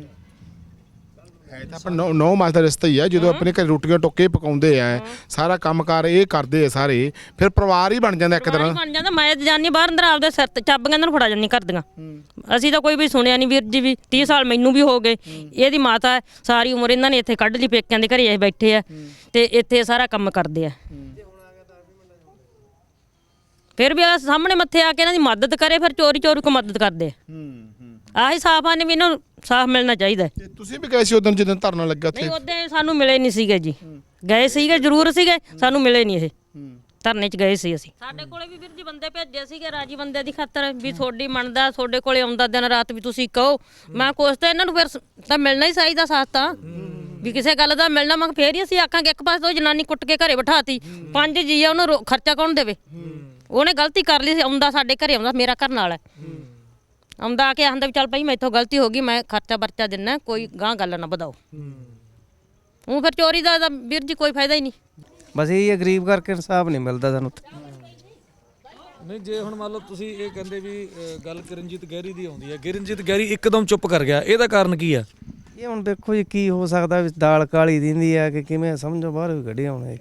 ਹੈ ਤਾਂ ਆਪਾਂ ਨੌ ਨੌ ਮਾਸ ਦਾ ਰਿਸ਼ਤਾ ਹੀ ਆ ਜਦੋਂ ਆਪਣੇ ਘਰ ਰੋਟੀਆਂ ਟੋਕੇ ਪਕਾਉਂਦੇ ਆ ਸਾਰਾ ਕੰਮਕਾਰ ਇਹ ਕਰਦੇ ਆ ਸਾਰੇ ਫਿਰ ਪਰਿਵਾਰ ਹੀ ਬਣ ਜਾਂਦਾ ਇੱਕ ਤਰ੍ਹਾਂ ਬਣ ਜਾਂਦਾ ਮੈਂ ਤੇ ਜਾਨੀ ਬਾਹਰ ਅੰਦਰ ਆਪਦੇ ਸਿਰ ਤੇ ਚਾਬੀਆਂ ਨੂੰ ਫੜਾ ਜਾਂਦੀ ਘਰ ਦੀਆਂ। ਅਸੀਂ ਤਾਂ ਕੋਈ ਵੀ ਸੁਣਿਆ ਨਹੀਂ ਵੀਰ ਜੀ ਵੀ 30 ਸਾਲ ਮੈਨੂੰ ਵੀ ਹੋ ਗਏ ਇਹਦੀ ਮਾਤਾ ਹੈ, ਸਾਰੀ ਉਮਰ ਇਹਨਾਂ ਨੇ ਇੱਥੇ ਕੱਢ ਲਈ ਪੇਕਿਆਂ ਦੇ ਘਰੇ ਇਹ ਬੈਠੇ ਆ ਤੇ ਇੱਥੇ ਸਾਰਾ ਕੰਮ ਕਰਦੇ ਆ। ਫਿਰ ਵੀ ਅਗਲਾ ਸਾਹਮਣੇ ਮੱਥੇ ਆ ਕੇ ਇਹਨਾਂ ਦੀ ਮਦਦ ਕਰੇ ਫਿਰ ਚੋਰੀ ਚੋਰੀ ਕੋ ਮਦਦ ਕਰਦੇ। ਹੂੰ ਹੂੰ। ਆਹੀ ਸਾਫ਼ ਆ ਨੇ ਵੀ ਇਹਨਾਂ ਨੂੰ ਸਾਫ਼ ਮਿਲਣਾ ਚਾਹੀਦਾ। ਹੈ। ਤੇ ਤੁਸੀਂ ਵੀ ਗਏ ਸੀ ਉਦੋਂ ਜਦੋਂ ਧਰਨਾ ਲੱਗਾ ਨਹੀਂ ਉੱਥੇ ਉਹਦੇ ਸਾਨੂੰ ਮਿਲੇ ਨਹੀਂ ਸੀਗੇ ਜੀ। ਗਏ ਸੀਗੇ ਜ਼ਰੂਰ ਸੀਗੇ ਸਾਨੂੰ ਮਿਲੇ ਨਹੀਂ ਇਹ। ਹੂੰ। ਧਰਨੇ 'ਚ ਗਏ ਸੀ ਅਸੀਂ। ਸਾਡੇ ਕੋਲੇ ਵੀ ਵੀਰ ਜੀ ਬੰਦੇ ਭੇਜੇ ਸੀਗੇ ਰਾਜੀ ਬੰਦੇ ਦੀ ਖਾਤਰ ਵੀ ਤੁਹਾਡੀ ਮੰਨਦਾ ਤੁਹਾਡੇ ਕੋਲੇ ਆਉਂਦਾ ਦਿਨ ਰਾਤ ਵੀ ਤੁਸੀਂ ਕਹੋ। ਮੈਂ ਕੁਛ ਤਾਂ ਇਹਨਾਂ ਨੂੰ ਫਿਰ ਸ- ਤਾਂ ਮਿਲਣਾ ਹੀ ਚਾਹੀਦਾ ਸਾਥ ਤਾਂ। ਵੀ ਕਿਸੇ ਗੱਲ ਦਾ ਮਿਲਣਾ ਮੈਂ ਕਿਹਾ ਫੇਰ ਹੀ ਅਸੀਂ ਆਖਾਂਗੇ ਇੱਕ ਪਾਸੇ ਤੋਂ ਜਨਾਨੀ ਕੁੱਟ ਕੇ ਘਰੇ ਬਿਠਾਤੀ ਪੰਜ ਜੀ ਆ ਉਹਨੂੰ ਰੋ- ਖਰਚਾ ਕੌਣ ਦੇਵੇ? ਉਹਨੇ ਗਲਤੀ ਕਰ ਲਈ ਸੀ ਆਉਂਦਾ ਸਾਡੇ ਘਰੇ ਆਉਂਦਾ ਮੇਰਾ ਘਰ ਨਾਲ। ਹੈ ਆਉਂਦਾ ਆ ਕੇ ਆਂਦਾ ਵੀ ਚੱਲ ਭਾਈ ਮੈਥੋਂ ਗਲਤੀ ਹੋ ਗਈ ਮੈਂ ਖਰਚਾ ਵਰਚਾ ਦਿੰਨਾ ਕੋਈ ਗਾਂ ਗੱਲ ਨਾ ਵਧਾਓ। ਉਹ ਫਿਰ ਚੋਰੀ ਦਾ ਤਾਂ ਵੀਰ ਜੀ ਕੋਈ ਫਾਇਦਾ ਹੀ ਨਹੀਂ। ਬਸ ਇਹ ਗਰੀਬ ਕਰਕੇ ਇਨਸਾਫ ਨਹੀਂ ਮਿਲਦਾ ਸਾਨੂੰ ਨਹੀਂ ਜੇ ਹੁਣ ਮੰਨ ਲਓ ਤੁਸੀਂ ਇਹ ਕਹਿੰਦੇ ਵੀ ਅ, ਗੱਲ ਕਿਰਨਜੀਤ ਗਹਿਰੀ ਦੀ ਆਉਂਦੀ ਹੈ। ਕਿਰਨਜੀਤ ਗਹਿਰੀ ਇੱਕਦਮ ਚੁੱਪ ਕਰ ਗਿਆ। ਇਹਦਾ ਕਾਰਨ ਕੀ ਆ? ਇਹ ਹੁਣ ਦੇਖੋ ਜੀ ਕੀ ਹੋ ਸਕਦਾ ਵੀ ਦਾਲ ਕਾਲੀ ਦਿੰਦੀ ਆ ਕਿ ਕਿਵੇਂ ਸਮਝੋ ਬਾਹਰ ਵੀ ਕੱਢੀ ਆਉਣੇ